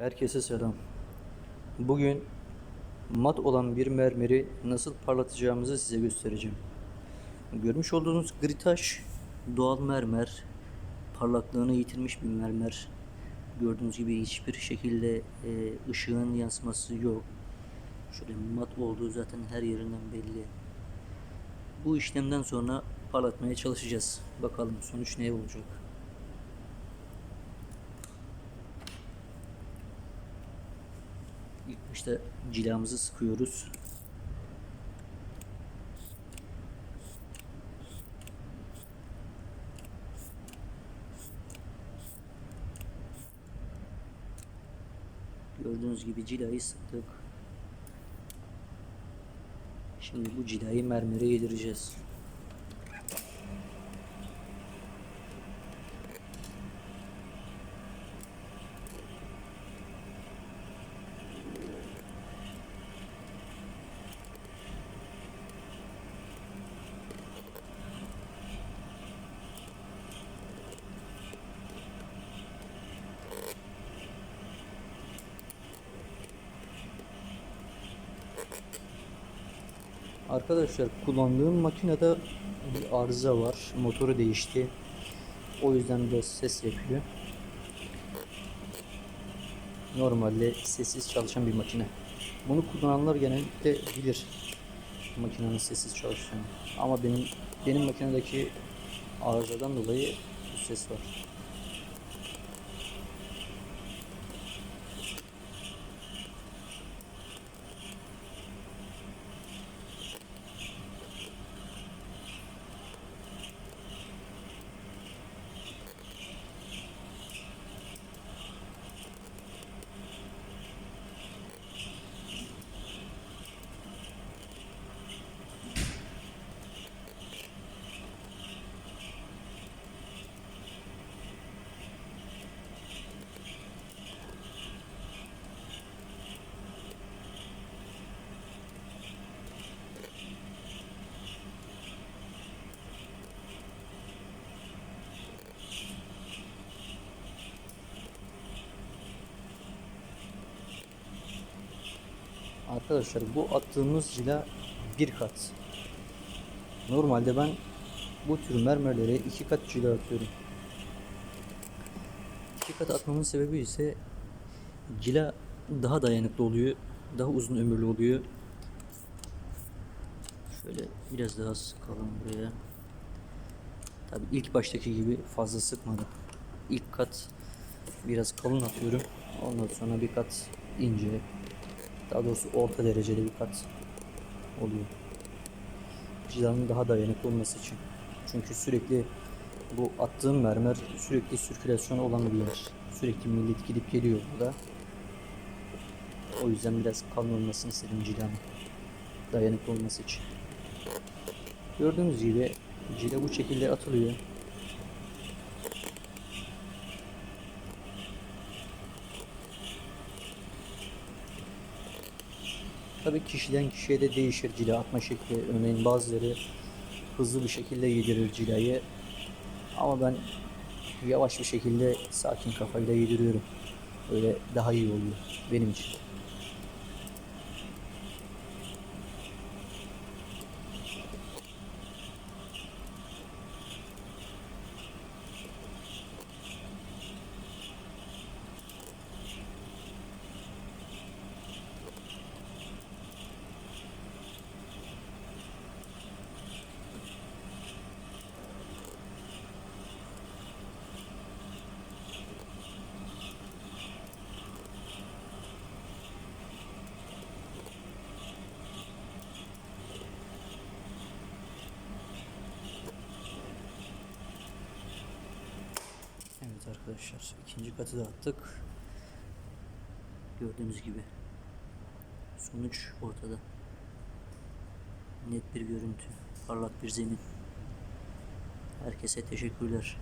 Herkese selam. Bugün mat olan bir mermeri nasıl parlatacağımızı size göstereceğim. Görmüş olduğunuz gri taş doğal mermer. Parlaklığını yitirmiş bir mermer. Gördüğünüz gibi hiçbir şekilde e, ışığın yansıması yok. Şöyle mat olduğu zaten her yerinden belli. Bu işlemden sonra parlatmaya çalışacağız. Bakalım sonuç ne olacak. İlk başta cilamızı sıkıyoruz. Gördüğünüz gibi cilayı sıktık. Şimdi bu cilayı mermere yedireceğiz. Arkadaşlar kullandığım makinede bir arıza var. Motoru değişti. O yüzden biraz ses yapıyor. Normalde sessiz çalışan bir makine. Bunu kullananlar genellikle bilir makinenin sessiz çalıştığını. Ama benim benim makinedeki arızadan dolayı bu ses var. Arkadaşlar bu attığımız cila bir kat. Normalde ben bu tür mermerlere iki kat cila atıyorum. İki kat atmamın sebebi ise cila daha dayanıklı oluyor. Daha uzun ömürlü oluyor. Şöyle biraz daha sıkalım buraya. Tabi ilk baştaki gibi fazla sıkmadım. İlk kat biraz kalın atıyorum. Ondan sonra bir kat ince, daha doğrusu orta dereceli bir kat oluyor. Cilanın daha dayanıklı olması için. Çünkü sürekli bu attığım mermer sürekli sirkülasyon olan bir yer. Sürekli millet gidip geliyor burada. O yüzden biraz kalın olmasını istedim cilanın. Dayanıklı olması için. Gördüğünüz gibi cila bu şekilde atılıyor. Tabii kişiden kişiye de değişir cila atma şekli. Örneğin bazıları hızlı bir şekilde yedirir cilayı. Ama ben yavaş bir şekilde sakin kafayla yediriyorum. Öyle daha iyi oluyor benim için. Arkadaşlar ikinci katı da attık. Gördüğünüz gibi sonuç ortada. Net bir görüntü, parlak bir zemin. Herkese teşekkürler.